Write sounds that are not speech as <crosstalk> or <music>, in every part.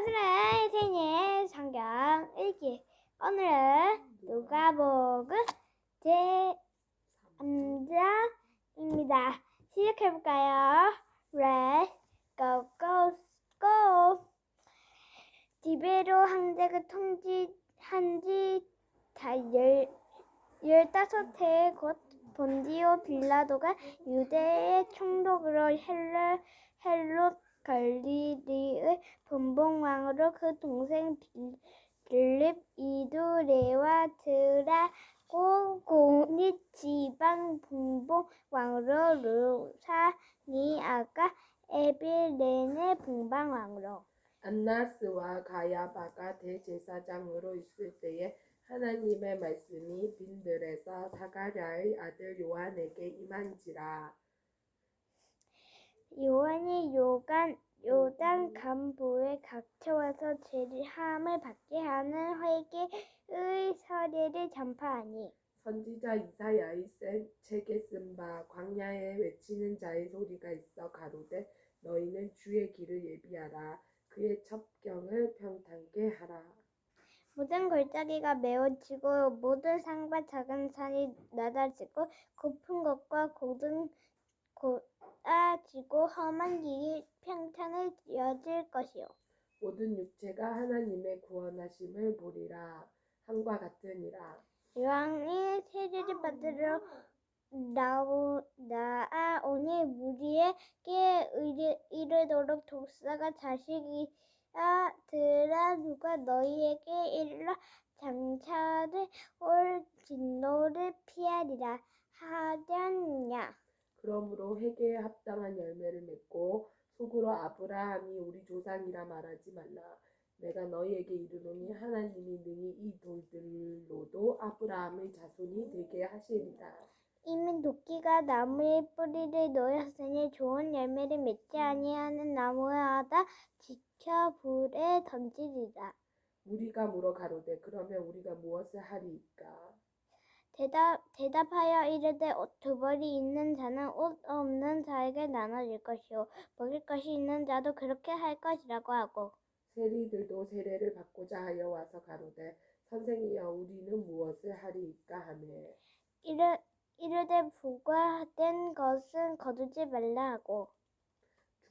오늘은 생일 성경 읽기. 오늘은 누가복음 제 3장입니다. 시작해볼까요? Let's go, go, go! 디베로 황제가 통치한 지다 열, 열다섯 해곧 본디오 빌라도가 유대의 총독으로 헬로, 헬롯 갈릴리의 분봉왕으로 그 동생 빌- 빌립 이두레와 드라고 고니 지방 분봉왕으로 루사니 아가 에빌렌의 분방왕으로. 안나스와 가야바가 대제사장으로 있을 때에 하나님의 말씀이 빈들에서 사가랴의 아들 요한에게 임한지라 요한이 요간 요단 간부에 갇혀와서 죄함을 받게 하는 회개의 서례를 전파하니 선지자 이사야의 센 책에 쓴 바 광야에 외치는 자의 소리가 있어 가로되 너희는 주의 길을 예비하라. 그의 첩경을 평탄케 하라. 모든 골짜기가 메워지고 모든 산과 작은 산이 낮아지고 고픈 것과 고든 고아지고 험한 길이 평탄을 이어질 것이요 모든 육체가 하나님의 구원하심을 보리라. 함과 같으니라. 요한이 세례를 받으러 나오, 나아오니 무리에게 이르, 이르도록 독사가 자식이야 들아 누가 너희에게 일러 장차를 올 진노를 피하리라 하렸냐 그러므로 회개에 합당한 열매를 맺고 속으로 아브라함이 우리 조상이라 말하지 말라. 내가 너희에게 이르노니 하나님이 능히 이 돌들로도 아브라함의 자손이 되게 하시리라. 이미 도끼가 나무의 뿌리를 놓였으니 좋은 열매를 맺지 아니하는 나무마다 지켜 불에 던지리라 무리가 물어 가로되 그러면 우리가 무엇을 하리이까? 대답, 대답하여 이르되 옷두 벌이 있는 자는 옷 없는 자에게 나눠줄 것이요. 먹을 것이 있는 자도 그렇게 할 것이라고 하고. 세리들도 세례를 받고자 하여 와서 가로되 선생이여 우리는 무엇을 하리이까 하매? 이르, 이르되 부과된 것은 거두지 말라 하고.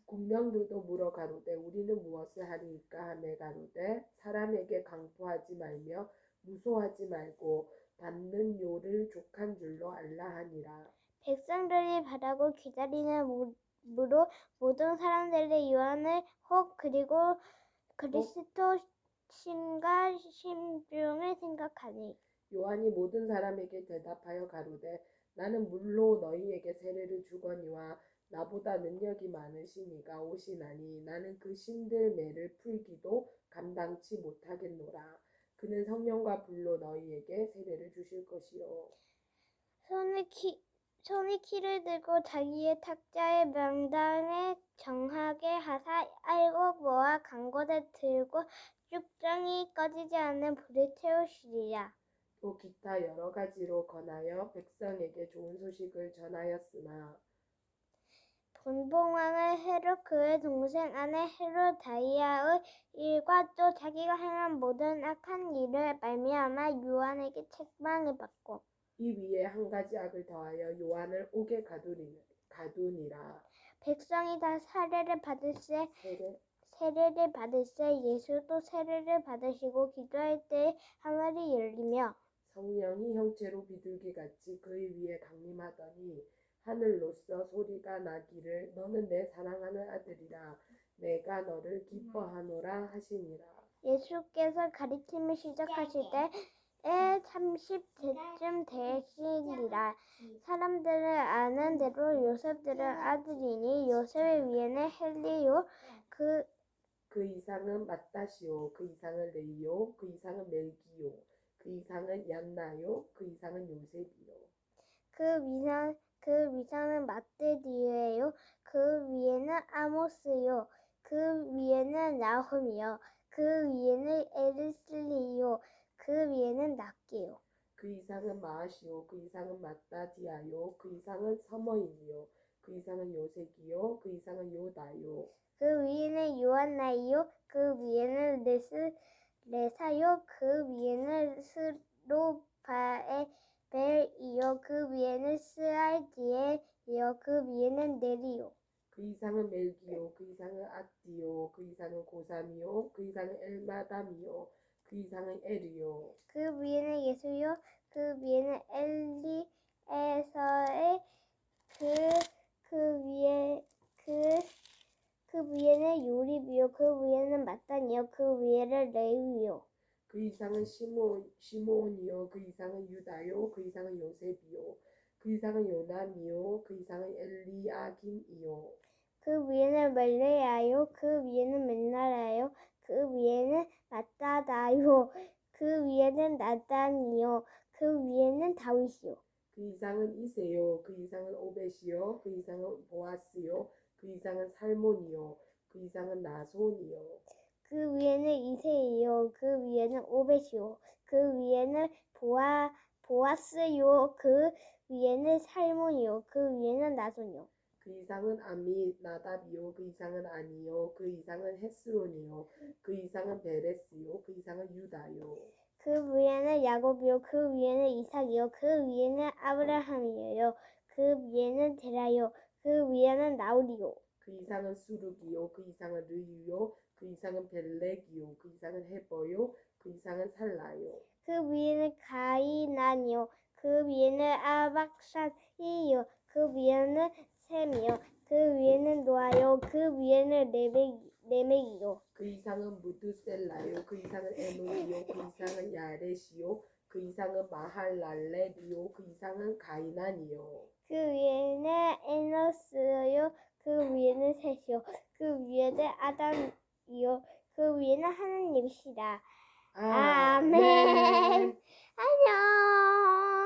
군병들도 물어 가로되 우리는 무엇을 하리이까 하매? 가로되 사람에게 강포하지 말며 무소하지 말고 받는 요를 족한 줄로 알라 하니라. 백성들이 바라고 기다리는 무- 무로 모든 사람들이 요한을 혹 그리고 그리스도 신과 심중을 생각하니 요한이 모든 사람에게 대답하여 가로되 나는 물로 너희에게 세례를 주거니와 나보다 능력이 많으시니가 오시나니 나는 그 신들 매를 풀기도 감당치 못하겠노라. 그는 성령과 불로 너희에게 세례를 주실 것이요. 손을 키, 손이 키를 들고 자기의 탁자의 명당에 정하게 하사 알곡 모아 강고대 들고 쭉정이 꺼지지 않는 불을 태우시리라. 또 기타 여러 가지로 권하여 백성에게 좋은 소식을 전하였으나 본봉왕을 헤롯 그의 동생 아내 헤로다이아의 일과 또 자기가 행한 모든 악한 일을 말미암아 요한에게 책망을 받고 이 위에 한 가지 악을 더하여 요한을 옥에 가두니, 가두니라. 백성이 다 사례를 받을세 세례 세례를 받을세 예수도 세례를 받으시고 기도할 때 하늘이 열리며 성령이 형체로 비둘기 같이 그의 위에 강림하더니 하늘로서 소리가 나기를 너는 내 사랑하는 아들이라 내가 너를 기뻐하노라 하시니라. 예수께서 가르침을 시작하실 때에 30대쯤 되시니라 사람들을 아는 대로 요셉들은 아들이니 요셉의 위에는 헬리요 그 그 이상은 마따시오, 그 이상은 레이요, 그 이상은 멜기요, 그 이상은 얀나요, 그 이상은 요셉이요. 그 위상 그 위상은 마떼디에요. 그 위에는 아모스요. 그 위에는 나홈이요. 그 위에는 에르슬리요. 그 위에는 낫게요. 그 이상은 마아시오, 그 이상은 마따디아요, 그 이상은 서머인이요, 그그 이상은 요색이요 그 이상은 요다요 그 위에는 요한나이요. 그 위에는 레스 레사요. 그 위에는 스로바의 벨이요. 그 위에는 스알디에요. 그 위에는 네리요. 그 이상은 멜기요 그 이상은 아띠요 그 이상은 고삼이요 그 이상은 엘마담이요 그 이상은 엘이요 그 위에는 예수요. 그 위에는 엘리에서의 그, 그 위에 그, 그 위에는 요리비요. 그 위에는 마단이요. 그 위에는 레위요. 그 이상은 시몬 시몬이요 그 이상은 유다요 그 이상은 요셉이요 그 이상은 요남이요 그 이상은 엘리아김이요 그 위에는 멜레야요. 그 위에는 맨나라요. 그 위에는 마따다요. 그 위에는 나단이요. 그 위에는 다윗이요. 그 이상은 이세요 그 이상은 오벳이요 그 이상은 보아스요 그 이상은 살몬이요 그 이상은 나손이요 그 위에는 이세이요. 그 위에는 오벳이요. 그 위에는 보아 보아스요. 그 위에는 살몬이요. 그 위에는 나손이요. 그 이상은 아미 나답이요 그 이상은 아니요 그 이상은 헤스론이요 그 이상은 베레스요 그 이상은 유다요 그 위에는 야곱이요. 그 위에는 이삭이요. 그 위에는 아브라함이에요. 그 위에는 데라요. 그 위에는 나울이요. 그 이상은 수룩이요 그 이상은 르유요 그 이상은 벨렉이요 그 이상은 헤버요 그 이상은 살라요 그 위에는 가이난이요. 그 위에는 아박산이요. 그 위에는 셈이요. 그 위에는 노아요. 그 위에는 레벡 레멕이요. 그 이상은 무드셀라요 그 이상은 에노이요 그 이상은 야렛이요 그 이상은 마할랄렛이요 그 이상은 가이난이요 그. 그 위에는 셋이요. 그 위에는 아담이요. 그 위에는 하나님이시다. 아, 네. 아멘. <laughs> 안녕.